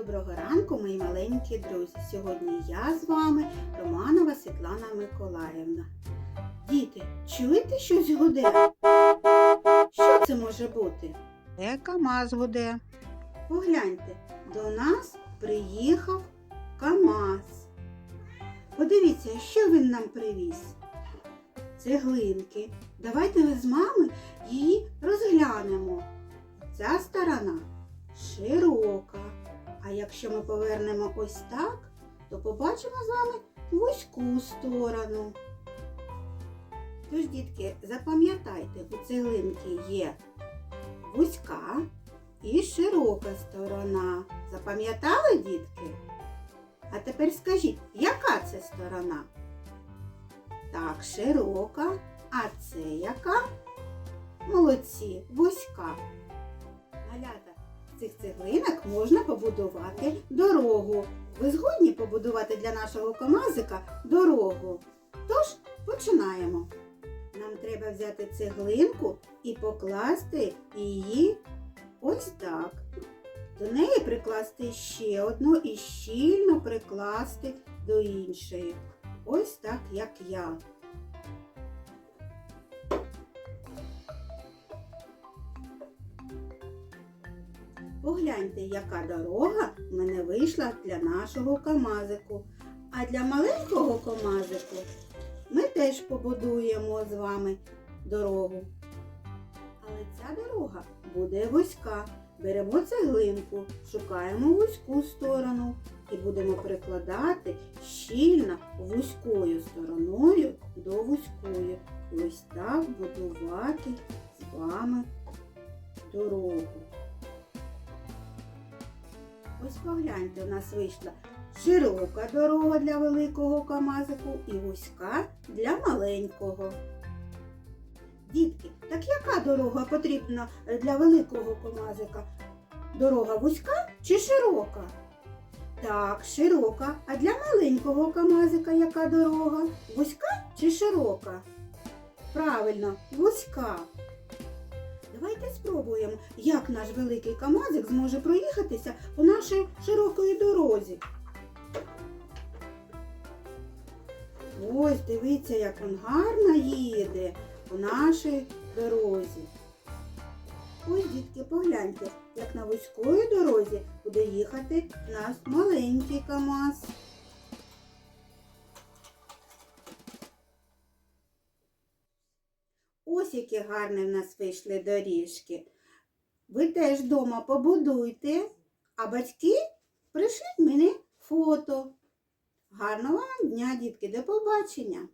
Доброго ранку, мої маленькі друзі. Сьогодні я з вами Романова Світлана Миколаївна. Діти, чуєте щось гуде? Що це може бути? Це КАМАЗ гуде. Погляньте, до нас приїхав КАМАЗ. Подивіться, що він нам привіз. Цеглинки. Давайте ми з мами її розглянемо. Ця сторона. А якщо ми повернемо ось так, то побачимо з вами вузьку сторону. Тож, дітки, запам'ятайте, у цеглинки є вузька і широка сторона. Запам'ятали, дітки? А тепер скажіть, яка це сторона? Так, широка. А це яка? Молодці, вузька. Малята, цих цеглинок можна побудувати дорогу. Ви згодні побудувати для нашого комазика дорогу? Тож починаємо. Нам треба взяти цеглинку і покласти її ось так. До неї прикласти ще одну і щільно прикласти до іншої. Ось так, як я. Погляньте, яка дорога в мене вийшла для нашого камазику. А для маленького камазику ми теж побудуємо з вами дорогу. Але ця дорога буде вузька. Беремо цеглинку, шукаємо вузьку сторону і будемо прикладати щільно вузькою стороною до вузької. Ось так будувати з вами дорогу. Ось погляньте, у нас вийшла широка дорога для великого камазику і вузька для маленького. Дітки, так яка дорога потрібна для великого камазика? Дорога вузька чи широка? Так, широка. А для маленького камазика яка дорога? Вузька чи широка? Правильно, вузька. Спробуємо, як наш великий камазик зможе проїхатися по нашій широкої дорозі. Ось, дивіться, як він гарно їде по нашій дорозі. Ось, дітки, погляньте, як на вузької дорозі буде їхати наш маленький КАМАЗ. Ось які гарні в нас вийшли доріжки. Ви теж вдома побудуйте, а батьки пришліть мені фото. Гарного вам дня, дітки, до побачення!